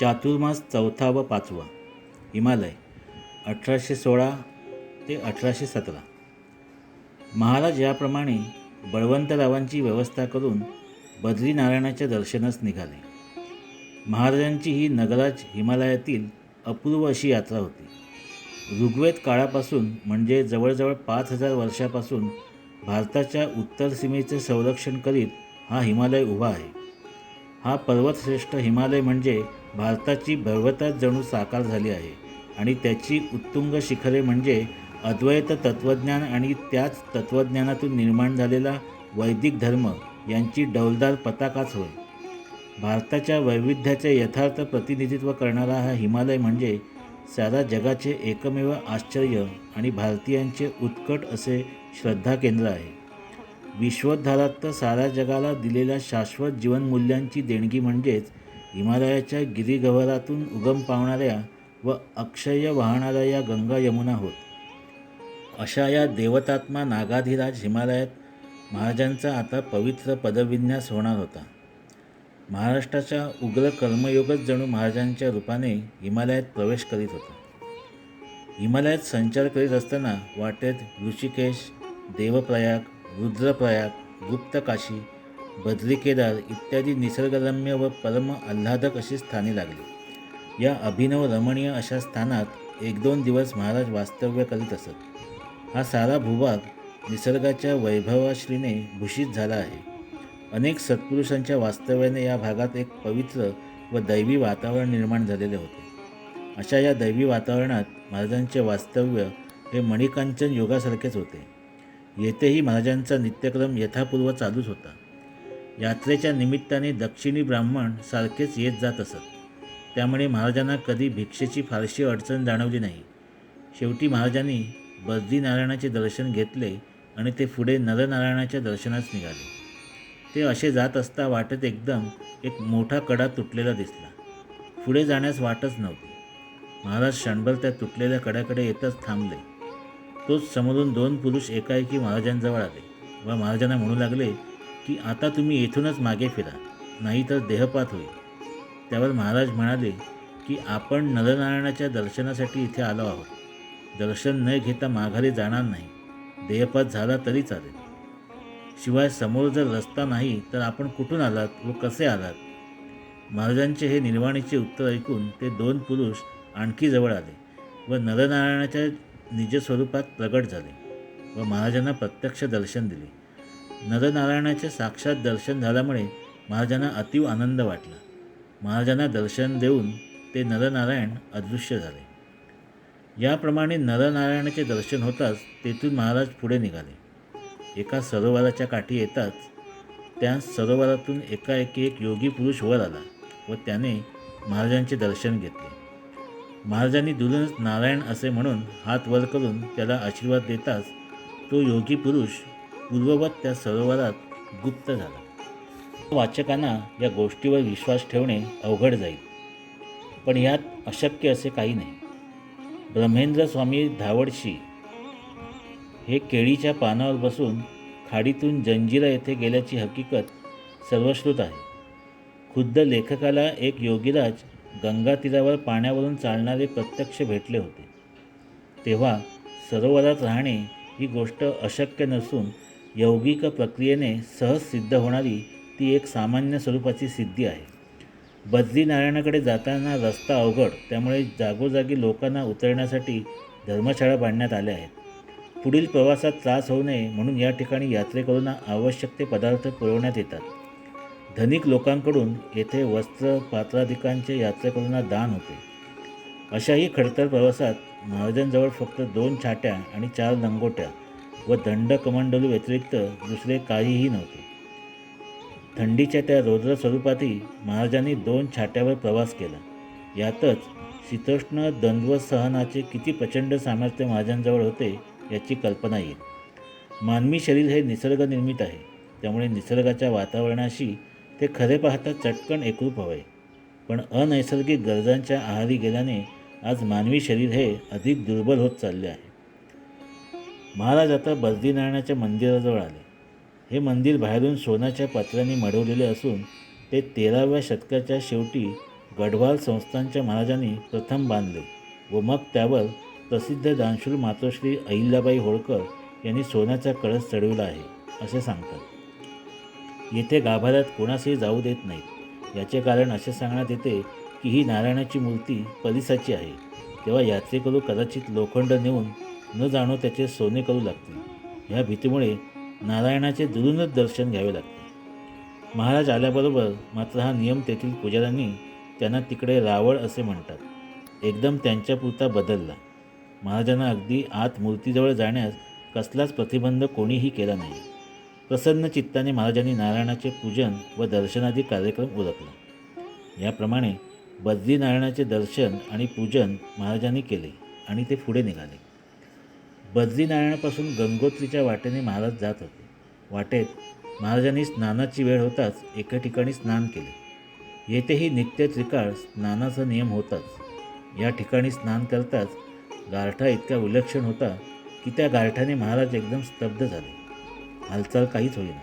चातुर्मास चौथा व पाचवा हिमालय अठराशे सोळा ते अठराशे सतरा. महाराज याप्रमाणे बळवंतरावांची व्यवस्था करून बद्रीनारायणाच्या दर्शनास निघाले. महाराजांची ही नगराज हिमालयातील अपूर्व अशी यात्रा होती. ऋग्वेद काळापासून म्हणजे जवळजवळ पाच हजार वर्षापासून भारताच्या उत्तर सीमेचे संरक्षण करीत हा हिमालय उभा आहे. हा पर्वतश्रेष्ठ हिमालय म्हणजे भारताची भगवताच जणू साकार झाली आहे आणि त्याची उत्तुंग शिखरे म्हणजे अद्वैत तत्त्वज्ञान आणि त्याच तत्त्वज्ञानातून निर्माण झालेला वैदिक धर्म यांची डौलदार पताकाच होय. भारताच्या वैविध्याचे यथार्थ प्रतिनिधित्व करणारा हा हिमालय म्हणजे सारा जगाचे एकमेव आश्चर्य आणि भारतीयांचे उत्कट असे श्रद्धाकेंद्र आहे. विश्वोद्धारात साऱ्या जगाला दिलेल्या शाश्वत जीवनमूल्यांची देणगी म्हणजेच हिमालयाच्या गिरिगव्हरातून उगम पावणाऱ्या व अक्षय वाहणाऱ्या या गंगा यमुना होत. अशा या देवतात्मा नागाधिराज हिमालयात महाराजांचा आता पवित्र पदविन्यास होणार होता. महाराष्ट्राच्या उग्र कर्मयोगच जणू महाराजांच्या रूपाने हिमालयात प्रवेश करीत होता. हिमालयात संचार करीत असताना वाटेत ऋषिकेश देवप्रयाग रुद्रप्रयाग गुप्तकाशी बदलिकेदार इत्यादी निसर्गरम्य व परम आल्हादक अशी स्थाने लागली. या अभिनव रमणीय अशा स्थानात एक दोन दिवस महाराज वास्तव्य करीत असत. हा सारा भूभाग निसर्गाच्या वैभवाश्रीने भूषित झाला आहे. अनेक सत्पुरुषांच्या वास्तव्याने या भागात एक पवित्र व दैवी वातावरण निर्माण झालेले होते. अशा या दैवी वातावरणात महाराजांचे वास्तव्य हे मणिकांचन योगासारखेच होते. येथेही महाराजांचा नित्यक्रम यथापूर्व चालूच होता. यात्रेच्या निमित्ताने दक्षिणी ब्राह्मण सारखेच येत जात असत. त्यामुळे महाराजांना कधी भिक्षेची फारशी अडचण जाणवली नाही. शेवटी महाराजांनी बद्रीनारायणाचे दर्शन घेतले आणि ते पुढे नरनारायणाच्या दर्शनास निघाले. ते असे जात असता वाटेत एकदम एक मोठा कडा तुटलेला दिसला. पुढे जाण्यास वाटच नव्हती. महाराज क्षणभर त्या तुटलेल्या कड्याकडे येतच थांबले. तोच समोरून दोन पुरुष एकाएकी महाराजांजवळ आले व महाराजांना म्हणू लागले की आता तुम्ही येथूनच मागे फिरा नाहीतर देहपात होईल. त्यावर महाराज म्हणाले की आपण नरनारायणाच्या दर्शनासाठी इथे आलो आहोत. दर्शन न घेता माघारी जाणार नाही. देहपात झाला तरी चालेल. शिवाय समोर जर रस्ता नाही तर आपण कुठून आलात व कसे आलात? महाराजांचे हे निर्वाणीचे उत्तर ऐकून ते दोन पुरुष आणखी जवळ आले व नरनारायणाच्या निजस्वरूपात प्रगट झाले व महाराजांना प्रत्यक्ष दर्शन दिले. नरनारायणाचे साक्षात दर्शन झाल्यामुळे महाराजांना अतीव आनंद वाटला. महाराजांना दर्शन देऊन ते नरनारायण अदृश्य झाले. याप्रमाणे नरनारायणाचे दर्शन होताच तेथून महाराज पुढे निघाले. एका सरोवराच्या काठी येताच त्या सरोवरातून एकाएकी एक योगी पुरुष वर आला व त्याने महाराजांचे दर्शन घेतले. महाराजांनी दुरूनच नारायण असे म्हणून हात वर करून त्याला आशीर्वाद देताच तो योगी पुरुष पूर्ववत त्या सरोवरात गुप्त झाला. वाचकांना या गोष्टीवर विश्वास ठेवणे अवघड जाईल. पण यात अशक्य असे काही नाही. ब्रह्मेंद्र स्वामी धावडशी हे केळीच्या पानावर बसून खाडीतून जंजिरा येथे गेल्याची हकीकत सर्वश्रुत आहे. खुद्द लेखकाला एक योगीराज गंगा तीरावर पाण्यावरून चालणारे प्रत्यक्ष भेटले होते. तेव्हा सरोवरात राहणे ही गोष्ट अशक्य नसून यौगिक प्रक्रियेने सहज सिद्ध होणारी ती एक सामान्य स्वरूपाची सिद्धी आहे. बद्रीनारायणाकडे जाताना रस्ता अवघड त्यामुळे जागोजागी लोकांना उतरण्यासाठी धर्मशाळा बांधण्यात आल्या आहेत. पुढील प्रवासात त्रास होऊ नये म्हणून या ठिकाणी यात्रेकरूंना आवश्यक ते पदार्थ पुरवण्यात येतात. धनिक लोकांकडून येथे वस्त्र पात्राधिकांचे यात्रेकरूंना दान होते. अशाही खडतर प्रवासात महाजनजवळ फक्त दोन छाट्या आणि चार लंगोट्या व दंड कमांडलू व्यतिरिक्त दुसरे काहीही नव्हते. थंडीच्या त्या रौद्र स्वरूपातही महाराजांनी दोन छाट्यावर प्रवास केला. यातच शीतोष्ण द्वंद्व सहनाचे किती प्रचंड सामर्थ्य महाराजांजवळ होते याची कल्पना येईल. मानवी शरीर हे निसर्गनिर्मित आहे. त्यामुळे निसर्गाच्या वातावरणाशी ते खरे पाहता चटकन एकरूप हवे. पण अनैसर्गिक गरजांच्या आहारी गेल्याने आज मानवी शरीर हे अधिक दुर्बल होत चालले आहे. महाराज आता बद्रीनारायणाच्या मंदिराजवळ आले. हे मंदिर बाहेरून सोन्याच्या पत्र्यांनी मढवलेले असून ते तेराव्या शतकाच्या शेवटी गढवाल संस्थांच्या महाराजांनी प्रथम बांधले व मग त्यावर प्रसिद्ध दानशूर मातोश्री अहिल्याबाई होळकर यांनी सोन्याचा कळस चढविला आहे असे सांगतात. येथे गाभाऱ्यात कोणासही जाऊ देत नाहीत. याचे कारण असे सांगण्यात येते की ही नारायणाची मूर्ती परिसाची आहे. तेव्हा यात्रेकरू कदाचित लोखंड नेऊन न जाणो त्याचे सोने करू लागतील. ह्या भीतीमुळे नारायणाचे दुरूनच दर्शन घ्यावे लागते. महाराज आल्याबरोबर मात्र हा नियम तेथील पुजाऱ्यांनी त्यांना तिकडे रावळ असे म्हणतात. एकदम त्यांच्यापुरता बदलला. महाराजांना अगदी आत मूर्तीजवळ जाण्यास कसलाच प्रतिबंध कोणीही केला नाही. प्रसन्न चित्ताने महाराजांनी नारायणाचे पूजन व दर्शनादी कार्यक्रम उरकला. याप्रमाणे बद्रीनारायणाचे दर्शन आणि पूजन महाराजांनी केले आणि ते पुढे निघाले. बद्रीनारायणापासून गंगोत्रीच्या वाटेने महाराज जात होते. वाटेत महाराजांनी स्नानाची वेळ होताच एका ठिकाणी स्नान केले. येथेही नित्य त्रिकाळ स्नानाचा नियम होताच. या ठिकाणी स्नान करताच गारठा इतका विलक्षण होता की त्या गारठ्याने महाराज एकदम स्तब्ध झाले. हालचाल काहीच होईना.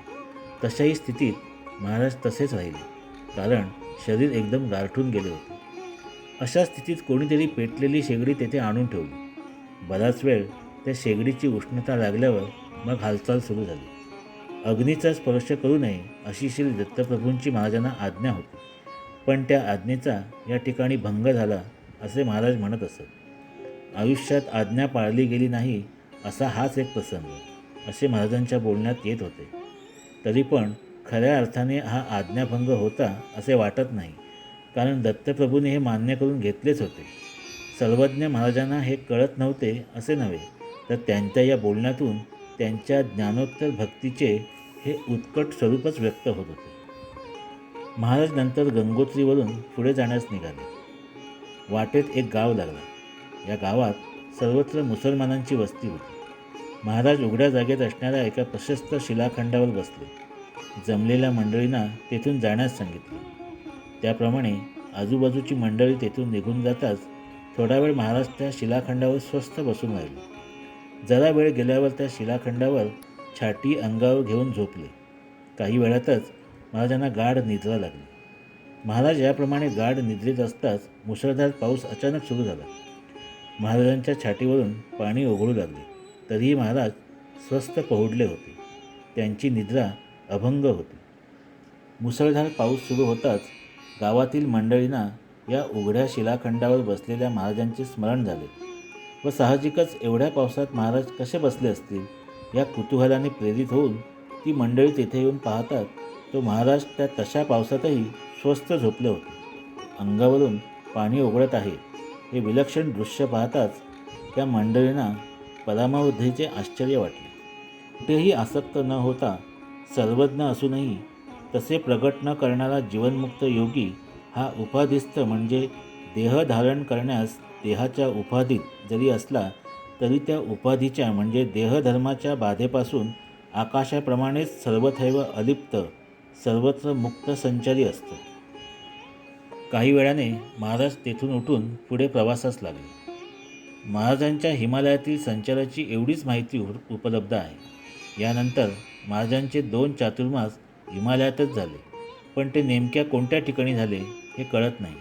तशाही स्थितीत महाराज तसेच राहिले कारण शरीर एकदम गारठून गेले होते. अशा स्थितीत कोणीतरी पेटलेली शेगडी तेथे आणून ठेवली. बराच वेळ त्या शेगडीची उष्णता लागल्यावर मग हालचाल सुरू झाली. अग्नीचा स्पर्श करू नये अशी श्री दत्तप्रभूंची महाराजांना आज्ञा होती. पण त्या आज्ञेचा या ठिकाणी भंग झाला असे महाराज म्हणत असत. आयुष्यात आज्ञा पाळली गेली नाही असा हाच एक प्रसंग असे महाराजांच्या बोलण्यात येत होते. तरी पण खऱ्या अर्थाने हा आज्ञाभंग होता असे वाटत नाही. कारण दत्तप्रभूने हे मान्य करून घेतलेच होते. सर्वज्ञ महाराजांना हे कळत नव्हते असे नव्हे. तर त्यांच्या या बोलण्यातून त्यांच्या ज्ञानोत्तर भक्तीचे हे उत्कट स्वरूपच व्यक्त होत होते. महाराज नंतर गंगोत्रीवरून पुढे जाण्यास निघाले. वाटेत एक गाव लागला. या गावात सर्वत्र मुसलमानांची वस्ती होती. महाराज उघड्या जागेत असणाऱ्या एका प्रशस्त शिलाखंडावर बसले. जमलेल्या मंडळींना तेथून जाण्यास सांगितले. त्याप्रमाणे आजूबाजूची मंडळी तेथून निघून जाताच थोडा वेळ महाराज त्या शिलाखंडावर स्वस्थ बसून राहिले. जरा वेळ गेल्यावर त्या शिलाखंडावर छाटी अंगावर घेऊन झोपले. काही वेळातच महाराजांना गाढ निद्रा लागली. महाराज याप्रमाणे गाढ निद्रेत असताच मुसळधार पाऊस अचानक सुरू झाला. महाराजांच्या छाटीवरून पाणी ओघळू लागले. तरीही महाराज स्वस्त पहुडले होते. त्यांची निद्रा अभंग होती. मुसळधार पाऊस सुरू होताच गावातील मंडळींना या उघड्या शिलाखंडावर बसलेल्या महाराजांचे स्मरण झाले. व साहजिकच एवढ्या पावसात महाराज कसे बसले असतील? या कुतूहलाने प्रेरित होऊन ती मंडळी तेथे येऊन पाहतात तो महाराज त्या तशा पावसातही स्वस्थ झोपले होते. अंगावरून पाणी ओघळत आहे. हे विलक्षण दृश्य पाहताच त्या मंडळींना परामाबुद्धीचे आश्चर्य वाटले. कुठेही आसक्त न होता सर्वज्ञ असूनही तसे प्रगट न करणारा जीवनमुक्त योगी हा उपाधिस्थ म्हणजे देह धारण करण्यास देहाच्या उपाधीत जरी असला तरी त्या उपाधीच्या म्हणजे देहधर्माच्या बाधेपासून आकाशाप्रमाणेच सर्वथैव अलिप्त सर्वत्र मुक्त संचारी असतो. काही वेळाने महाराज तेथून उठून पुढे प्रवासास लागले. महाराजांच्या हिमालयातील संचाराची एवढीच माहिती उप- उपलब्ध आहे. यानंतर महाराजांचे दोन चातुर्मास हिमालयातच झाले. पण ते नेमक्या कोणत्या ठिकाणी झाले हे कळत नाही.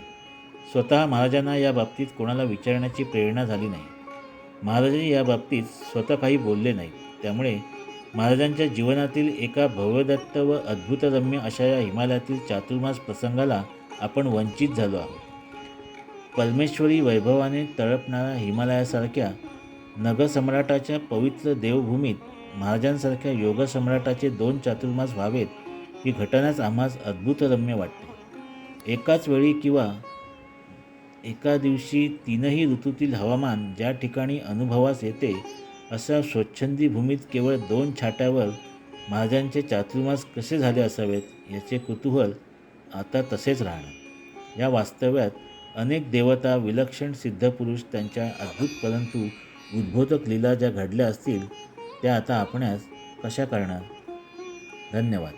स्वतः महाराजांना या बाबतीत कोणाला विचारण्याची प्रेरणा झाली नाही. महाराजांनी या बाबतीत स्वतः काही बोलले नाहीत. त्यामुळे महाराजांच्या जीवनातील एका भव्यदत्त व अद्भुतरम्य अशा या हिमालयातील चातुर्मास प्रसंगाला आपण वंचित झालो आहोत. परमेश्वरी वैभवाने तळपणाऱ्या हिमालयासारख्या नगसम्राटाच्या पवित्र देवभूमीत महाराजांसारख्या योगसम्राटाचे दोन चातुर्मास व्हावेत ही घटनाच आम्हास अद्भुतरम्य वाटते. एकाच वेळी किंवा एका दिवशी तीनही ऋतूतील हवामान ज्या ठिकाणी अनुभवास येते अशा स्वच्छंदी भूमीत केवळ दोन छाट्यावर महाराजांचे चातुर्मास कसे झाले असावेत याचे कुतूहल आता तसेच राहणार. या वास्तव्यात अनेक देवता विलक्षण सिद्धपुरुष त्यांच्या अद्भुत परंतु उद्बोधक लीला ज्या घडल्या असतील त्या आता आपणास कशा करणार? धन्यवाद.